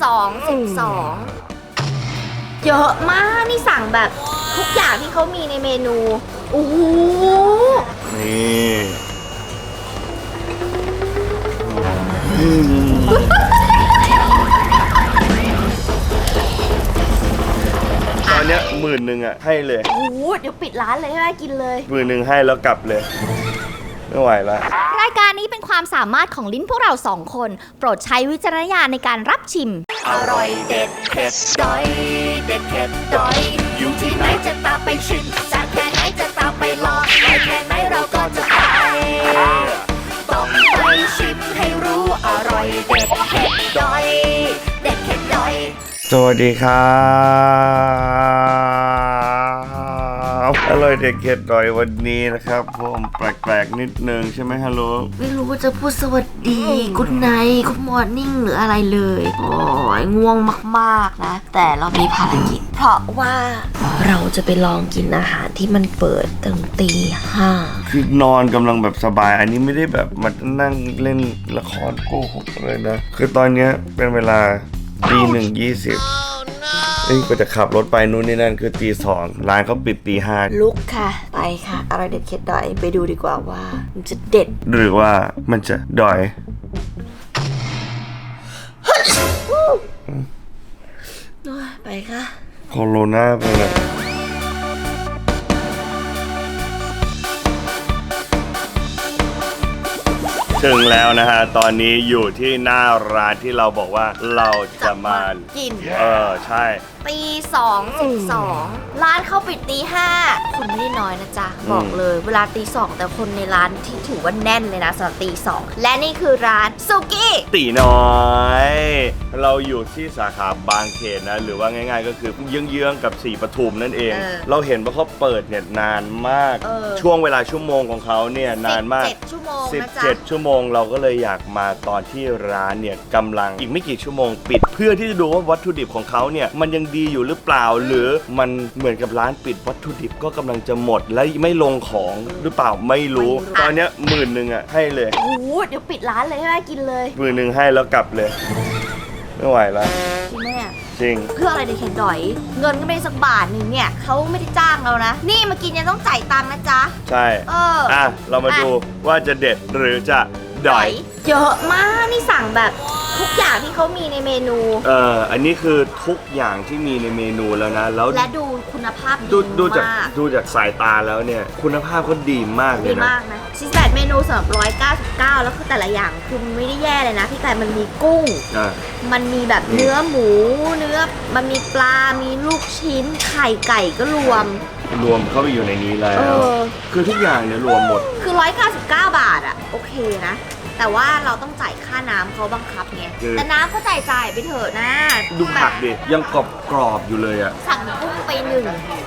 12 12 เยอะมากนี่สั่งแบบทุกอย่างที่เขามีในเมนู โอ้โห นี่ตอนเนี้ยหมื่นหนึ่งอะให้เลยโอ้โหเดี๋ยวปิดร้านเลยให้แม่กินเลย หมื่นหนึ่งให้แล้วกลับเลย ไม่ไหวละ รายการนี้เป็นความสามารถของลิ้นพวกเราสองคน โปรดใช้วิจารณญาณในการรับชิม อร่อยเด็ดเผ็ดดอย เด็ดเผ็ดดอย อยู่ที่ไหนจะตามไปชิมจากแค่ไหนจะตามไปลองไปแค่ไหนเราก็จะไปต้องไปชิมให้รู้อร่อยเด็ดเผ็ดดอย เด็ดเผ็ดดอย สวัสดีครับ อร่อยเด็กเข็ดดอยวันนี้นะครับผมแปลกๆนิดนึงใช่ไหมฮัลโหลไม่รู้ว่าจะพูดสวัสดีกุดไนกุดมอร์นิ่งหรืออะไรเลย โอ้ยง่วงมากๆนะ แต่เรามีภารกิจ เพราะว่าเราจะไปลองกินอาหารที่มันเปิดตั้งตีห้าคือนอนกำลังแบบสบาย อันนี้ไม่ได้แบบมานั่งเล่นละครโกหกเลยนะ คือตอนเนี้ยเป็นเวลาตีหนึ่งยี่สิบ เอ้ยก็จะขับรถไปนู่นนี่นั่นคือตีสองร้านเขาปิดตีห้าลุกค่ะ ไปค่ะ อะไรเด็ดเคล็ดดอยไปดูดีกว่าว่า มันจะเด็ด หรือว่ามันจะดอย ไปค่ะโคโรนาไปเลย ถึงแล้วนะฮะ ตอนนี้อยู่ที่หน้าร้านที่เราบอกว่าเราจะมากิน เออ ใช่ ตีสองสิบสองร้านเข้าปิดตีห้าคนไม่ได้น้อยนะจ๊ะ บอกเลย เวลาตีสองแต่คนในร้านที่ถือว่าแน่นเลยนะสำหรับตีสองและนี่คือร้านสุกี้ ตีน้อย เราอยู่ที่สาขาบางเขนนะ หรือว่าง่าย ๆ ก็คือเยื้องๆกับสีปทุมนั่นเอง เออเราเห็นว่าเขาเปิดเนี่ยนานมาก เออ ช่วงเวลาชั่วโมงของเขาเนี่ยนานมาก17ชั่วโมงนะจ๊ะ 17 ชั่วโมงเราก็เลยอยากมาตอนที่ร้านเนี่ยกำลังอีกไม่กี่ชั่วโมงปิด เพื่อที่จะดูว่าวัตถุดิบของเขาเนี่ยมันยังดีอยู่หรือเปล่า หรือมันเหมือนกับร้านปิดวัตถุดิบก็กำลังจะหมดและไม่ลงของหรือเปล่าไม่รู้ไม่รู้ตอนเนี้ยหมื่นหนึ่งอะให้เลยโอ้โหเดี๋ยวปิดร้านเลยให้แม่กินเลยหมื่นหนึ่งให้แล้วกลับเลย ไม่ไหวละจริงแม่จริง เพื่ออะไรเด็กเข็นดอย เงินก็ไม่ได้สักบาทหนึงเนี่ยเขาไม่ได้จ้างเรานะ นี่มากินยังต้องจ่ายตังค์นะจ๊ะ ใช่ เอออะเรามาดูว่าจะเด็ดหรือจะ ดอย เยอะมากนี่สั่งแบบ ทุกอย่างที่เขามีในเมนู เอออันนี้คือทุกอย่างที่มีในเมนูแล้วนะ แล้วและดูคุณภาพดูดูจากมากดูจากสายตาแล้วเนี่ย คุณภาพก็ดีมากเลดียนะ มากนะ48เมนูสำหรับ199 แล้วคือแต่ละอย่างคือไม่ได้แย่เลยนะ พี่ไก่มันมีกุ้ง อะมันมีแบบเนื้อหมู เนื้อ มันมีปลา มีลูกชิ้น ไข่ไก่ก็รวม รวมเข้าไปอยู่ในนี้แล้เอวอคือทุกอย่างเนี่ยรวมหมด คือ 199 บาทอะโอเคนะ แต่ว่าเราต้องจ่ายค่าน้ำเขาบังคับไงคือ แต่น้ำเขาจ่ายจ่ายไปเถอะนะดูผักดิ ยังกรอบกรอบๆอยู่เลยอะ สั่งกุ้งไปหนึ่ง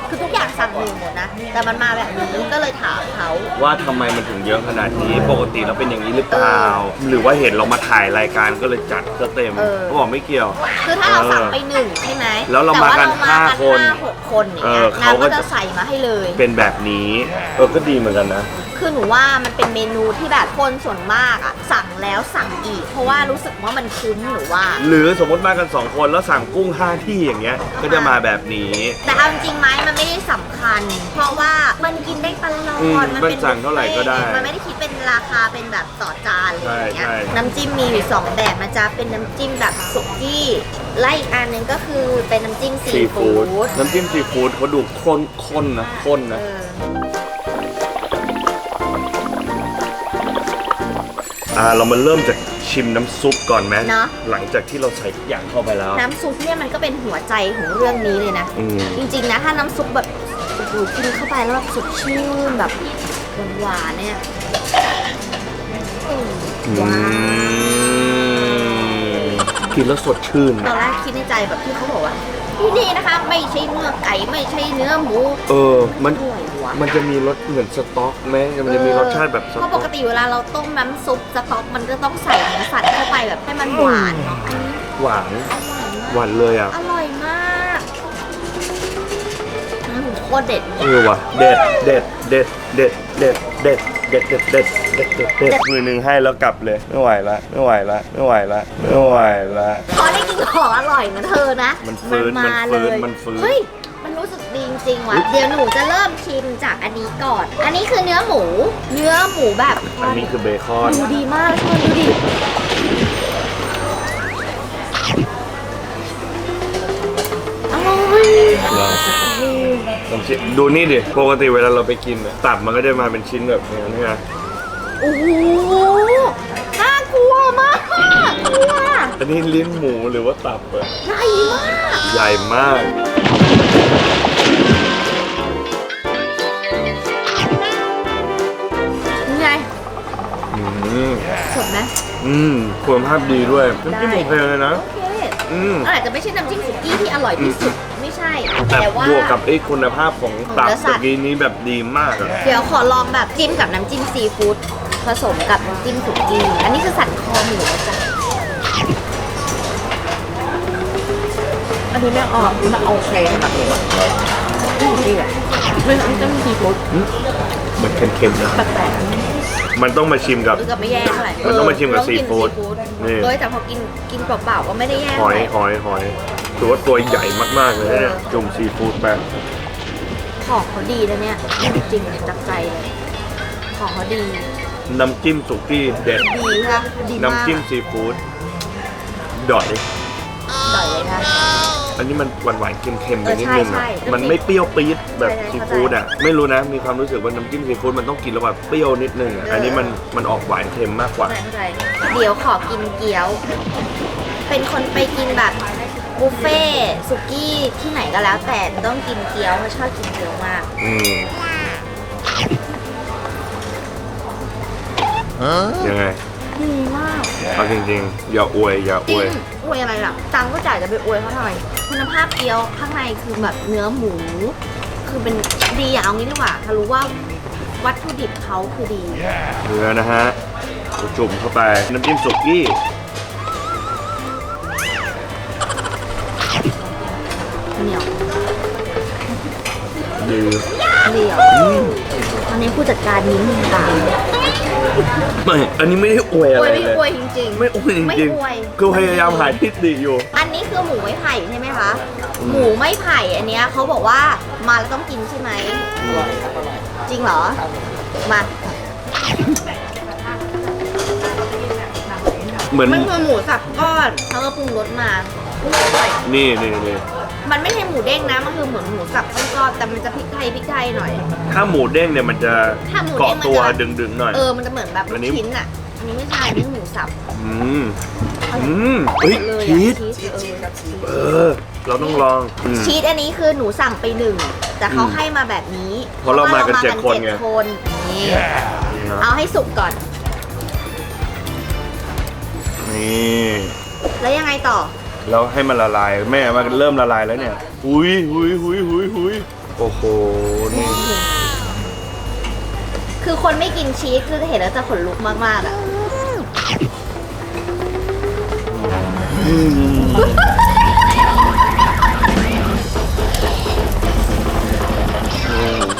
คือทุกอย่างสั่งหนึ่งหมดนะ แต่มันมาแบบนี้ก็เลยถามเขาว่าทำไมมันถึงเยอะขนาดนี้ ปกติเราเป็นอย่างนี้หรือเปล่า หรือว่าเห็นเรามาถ่ายรายการก็เลยจัดซะเต็มเออเขาบอกไม่เกี่ยว คือถ้าเราสั่งไปหนึ่งใช่ไหมแล้วเรามากันแต่ว่ห้าคนห้าหกคนอย่างเอเงี้อยเขาก็น้ำก็จะ จะใส่มาให้เลย เป็นแบบนี้ เออก็ดีเหมือนกันนะ คือหนูว่ามันเป็นเมนูที่แบบคนส่วนมากอะสั่งแล้วสั่งอีก เพราะว่ารู้สึกว่ามันคุ้มหนูว่า หรือสมมติมากัน 2 คนแล้วสั่งกุ้ง 5 ที่อย่างเงี้ย ก็จะมาแบบนี้ แต่เอาจริงๆไหมมันไม่ได้สำคัญ เพราะว่ามันกินได้ตลออืมดมันสั่งเท่าไหร่ก็ได้มันไม่ได้คิดเป็นราคาเป็นแบบต่อจานอะไรอย่างเงี้ยใช่ใช่ น้ำจิ้มมีอยู่สองแบบนะจ๊ะเป็นน้ำจิ้มแบบสุกี้และอีกอันหนึงก็คือเป็นน้ำจิ้มซีซีฟู้ฟู้ดดน้ำจิ้มซีฟู้ดเขาดูข้นข้นนะข้นเอนะอ อ่าเรามาเริ่มจากชิมน้ำซุปก่อนไหมเนาะหลังจากที่เราใส่ทุกอย่างเข้าไปแล้ว น้ำซุปเนี่ยมันก็เป็นหัวใจของเรื่องนี้เลยนะ อืม จริงๆนะ ถ้าน้ำซุปแบบโอ้โหกินเข้าไปแล้วแบบสดชื่นแบบหวานๆเนี่ยอืมอืว้าวมกินแล้วสดชื่นตอนะนแรกคิดในใจแบบที่เขาบอกว่าที่นี่นะคะ ไม่ใช่เนื้อไก่ไม่ใช่เนื้อหมู เออมันอร่อย วะมันจะมีรสเหมือนสต๊อกไหมมันจะมีรสชาติแบบสเพราะปต๊อกกติเวลาเราต้มน้ำซุปสต๊อกมันก็ต้องใส่เนื้อสัตว์เข้าไปแบบให้มันหวานเนาะอันนี้หวานอร่อยหมากวานเลยอะอร่อยมากอืมโคตรเด็ดเออว่ะเด็ดเด็ดเด็ดเด็ดเด็ดเด็ดเด็ดเด็ดเด็ดเด็ดเด็ดเด็ดมือหนึ่งให้แล้วกลับเลยไม่ไหวละไม่ไหวละไม่ไหวละไม่ไหวละ พอได้กินของอร่อยนะเธอนะมันฟื้นมามันเลฟื้นยมันฟื้น เฮ้ยมัน รู้สึกดีจริง ๆ ว่ะ เดี๋ยวหนูจะเริ่มชิมจากอันนี้ก่อน อันนี้คือเนื้อหมู เนื้อหมูแบบอันนี้คือเบคอนดูดีมากทุกคนดูดิอร่อยลองลองชิมดูนี่ดิ ปกติเวลาเราไปกินอะตับมันก็จะมาเป็นชิ้นแบบนี้นี่ไงโอ้โหน่ากลัวมากกลัวอันนี้ลิ้นหมูหรือว่าตับอะใหญ่มาก ใหญ่มาก สดไหมอืมคุณภาพดีด้วยน้ำจิ้มได้โอเคเลยนะ โอเคอืมอาจจะไม่ใช่น้ำจิ้มสุกี้ที่อร่อยที่สุดไม่ใช่ แต่แต่ว่าบวกกับไอ้คุณภาพของของตับเนื้อสัตว์ตะกี้นี้แบบดีมากอะเดี๋ยวขอลองแบบจิ้มกับน้ำจิ้มซีฟู้ดผสมกับน้ำจิ้มสุกี้อันนี้คือสันคอหมูนะจ๊ะอันนี้ไม่ออกมันโอเคแบบนี้ดีอะไม่ต้องต้องมีซีฟู้ดเหมือนเค็มๆนะแปลก มันต้องมาชิมกับ รู้สึกไม่แย่เท่าไหร่มันต้องมาชิมกับเซีฟู้ดนี่เฮ้ยแต่พอกินกินเปล่าๆก็ไม่ได้แย่หเท่าอยไหร่หอยหอยถือว่าตัวใหญ่มากๆเลยนะเนี่ยจุ่มซีฟู้ดไปของเขาดีนะเนี่ยจริงๆจากใจเลยของเขาดีน้ำจิ้มสุกี้เด็ด ดีค่ะดีมากน้ำจิ้มซีฟู้ดดอยอร่อยเลยนะ อันนี้มันหวานหวานๆเค็มๆไปเออนิดใช่นึงใช่อะมันไม่เปรี้ยวปี๊ดแบบใช่ใช่ซีฟู้ดอะไม่รู้นะมีความรู้สึกว่าน้ำจิ้มซีฟู้ดมันต้องกินแล้วแบบเปรี้ยวนิดนึงอะเอออั อันนี้มันมันออกหวานเค็มมากกว่า เข้าใจเข้าใจเดี๋ยวขอกินเกี๊ยว เป็นคนไปกินแบบบุฟเฟ่ต์สุกี้ที่ไหนก็แล้ว แต่ต้องกินเกี๊ยวเพราะชอบกินเกี๊ยวมาก อืมยังไงดีมากเอาจริงๆ อย่าอวยอย่าอจริวยงอ วยอะไรล่ะตังค์ก็จ่ายจะไปอวยเขาทำไมคุณภาพเกี๊ยวข้างในคือแบบเนื้อหมู คือเป็นดีอย่างเอางี้ดีกว่าถ้ารู้ว่าวัตถุดิบเขาคือดี เนื้อนะฮะจุ่มเข้าไปน้ำจิ้มสุกี้เหนียวดีเดียวอั นนี้ผู้จัดการยิ้มตามไม่ อันนี้ไม่ได้อวยออะวไรยไม่เลยอวยจริงๆ ไม่อวยจไม่ริงอวย ๆคือพยายามหาทิศดีอยู่ อันนี้คือหมูไม้ไผ่ใช่ไหมคะ หมูไม้ไผ่อันเนี้ยเขาบอกว่ามาแล้วต้องกินใช่ไหมจริงเหรอ มา เหมือนมันคือหมูสับก้อนเขาก็ปรุงรสมาอร่อยนี่นี่นี่ มันไม่ใช่หมูเด้งนะ มันคือเหมือนหมูสับก้อนๆแต่มันจะพริกไทยพริกไทยหน่อย ถ้าหมูเด้งเนี่ยมันจะถ้าหมูเด้เกาะงมันจะ ตัวดึงๆหน่อย เออ มันจะเหมือนแบบอัลูนกนี้ชิ้นอะ อันนี้ไม่ใช่อันนี่หมูสับอืมอืมเฮ้ยเลยชีสอะชีสเออเออ เราต้องลองอืม ชีสอันนี้คือหนูสั่งไปหนึ่ง แต่เขาอืมให้มาแบบนี้เพราะเรามากันเจ็ดคนไงเจ็ดคนนี่เอาให้สุกก่อน นี่แล้วยังไงต่อ แล้วให้มันละลายแม่มันเริ่มละลายแล้วเนี่ยหุยหุยหุยหุยหุยโอ้โหนี่คือคนไม่กินชีสคือจะเห็นแล้วจะขนลุกมากๆอะ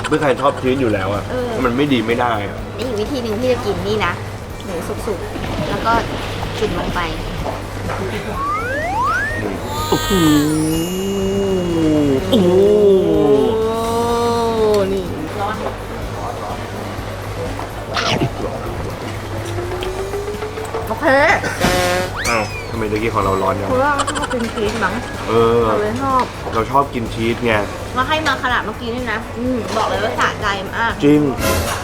ไม่ใครชอบชีสอยู่แล้วอะเออ มันไม่ดีไม่ได้อะนี่อีกวิธีหนึ่งที่จะกินนี่นะหมูสุกๆ แล้วก็จุ่มลงไป โอ้โหโอ้โหนี่โอเคอ้าวทำไมตะกี้ของเราร้อนจังคือว่าชอบกินชีสมั้งเออเราเลยชอบ เราชอบกินชีสไง มาให้มาขนาดเมื่อกี้นี่นะ อืมบอกเลยว่าสะใจมาก จริง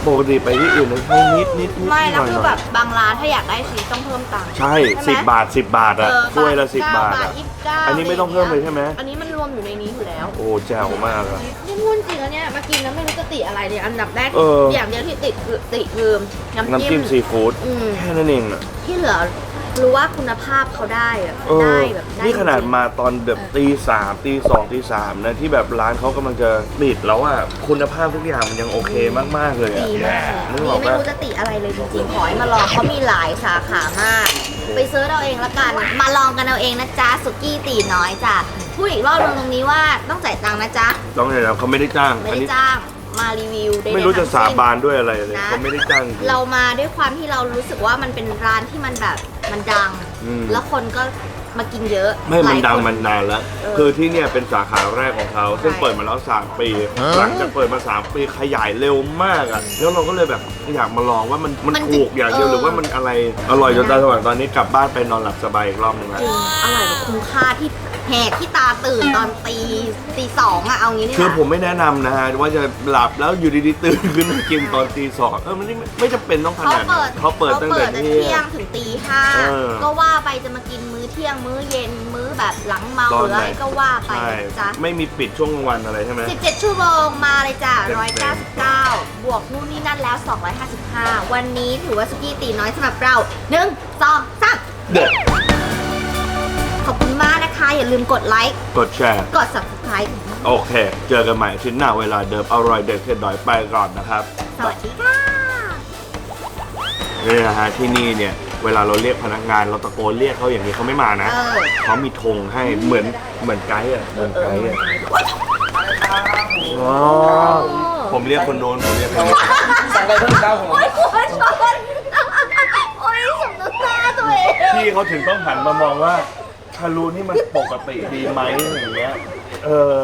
ปกติไปที่อื่นเราให้นิดนิดนิดไม่หแล้วน่อยคือหน่แบอยบบางร้านถ้าอยากได้ชีสต้องเพิ่มตังค์ ใช่ใช่สิบไหม บาทสิบบาทอะเออถ้วยละสิบเก้บาทอะ ยี่สิบเก้าอันนี้ไม่ต้องเพิ่มเลยใช่ไหม อันนี้มันรวมอยู่ในนี้อยู่แล้ว โอ้แจ๋วมากอะ นี่พูดจริงแล้วเนี่ยมากินแล้วไม่รู้จะติอะไรเลยอันดับแรกเออ อย่างเดียวที่ติดคือติคือน้ำน้ำจิ้จิ้มมซีฟู้ดอืมแค่นั้นเองอะที่เหลือ รู้ว่าคุณภาพเขาได้แบบเออได้แบบได้นี่ขนาดจริงๆ มาตอนแบบตีสามตีสองตีสามนะที่แบบร้านเขากำลังจะปิดแล้วอะคุณภาพทุกอย่างมันยังโอเคมาก ๆ เลยอะดีมากนึกนี่ออกไม่ปะ รู้จะติอะไรเลยจริงๆ ขอให้มาลองเขามีหลายสาขามาก ไปเซิร์ชเอาเองละกัน มาลองกันเอาเองนะจ๊ะ สุกี้ตีน้อยจ้ะ พูดอีกรอบนึงตรงนี้ว่าต้องจ่ายตังค์นะจ๊ะ ต้องเลยนะเขาไม่ได้จ้างไม่อันได้นี้จ้าง มารีวิวใดๆไม่รู้จะทั้งสาสิ้น บานด้วยอะไรเลยนะ เขาไม่ได้จ้างเรามาด้วยความที่เรารู้สึกว่ามันเป็นร้านที่มันแบบมันดัง อืม แล้วคนก็ มากินเยอะไม่มันหลายดังคนมันนานแล้ว เออคือที่เนี่ยเป็นสาขาแรกของเขา ซึ่งใช่เปิดมาแล้ว 3 ปี หลังจากเปิดมา 3 ปีขยายเร็วมากอะ แล้วเราก็เลยแบบอยากมาลองว่ามันมันถูกอย่างเดียวหรือว่ามันอะไรอร่อยจนตาสว่างตอนนี้กลับบ้านไปนอนหลับสบายอีกรอบหนึงแล้วจริงอร่อยแบบคุ้มค่าที่แหกที่ตาตื่นตอนตีตีสองอะเอางี้เนี่ยคือผมไม่แนะนำนะฮะว่าจะหลับแล้วอยู่ดีๆตื่นขึ้นมากินตอนตีสองเออมันไม่ไม่จำเป็นต้องขเขานาดนั้เปิดนเขาเปิดตั้งแต่เขาเที่เที่ยยงงถึงตีห้าเออ ก็ว่าไปจะมากินมื้อ เที่ยงมื้อเย็นมื้อแบบหลังเมาตหอนรือไหนอะไรก็ว่าไปใช่จ้ะไม่มีปิดช่วงกลางวันอะไรใช่ไหม 17 ชั่วโมงมาเลยจ้ะเต็ม199 บวกนู่นนี่นั่นแล้ว 255 วันนี้ถือว่าสุกี้ตีน้อยสำหรับเรา1 2 3เด็ดขอบคุณมากนะคะ อย่าลืมกดไลค์กดแชร์ กด subscribe โอเค เจอกันใหม่อาทิตย์หน้าเวลาเดิมอร่อยเด็ดเผ็ดดอยไปก่อนนะครับสวัสดีค่ะ นี่นะฮะที่นี่เนี่ย เวลาเราเรียกพนักงาน เราตะโกนเรียกเขาอย่างนี้เขาไม่มานะเออ เขามีธงให้เหมือนเหมือนไกด์อะเหมือนไกด์อะอ๋อผมเรียกคนโน้นผมเรียกคนนี้สั่งอะไรเพิ่มครับผมโอ๊ยหัวชนโอ๊ยสมน้ำหน้าตัวเองพี่เขาถึงต้องหันมามองว่าคารูนี่มันปกติดีไหมอย่างเงี้ยเออ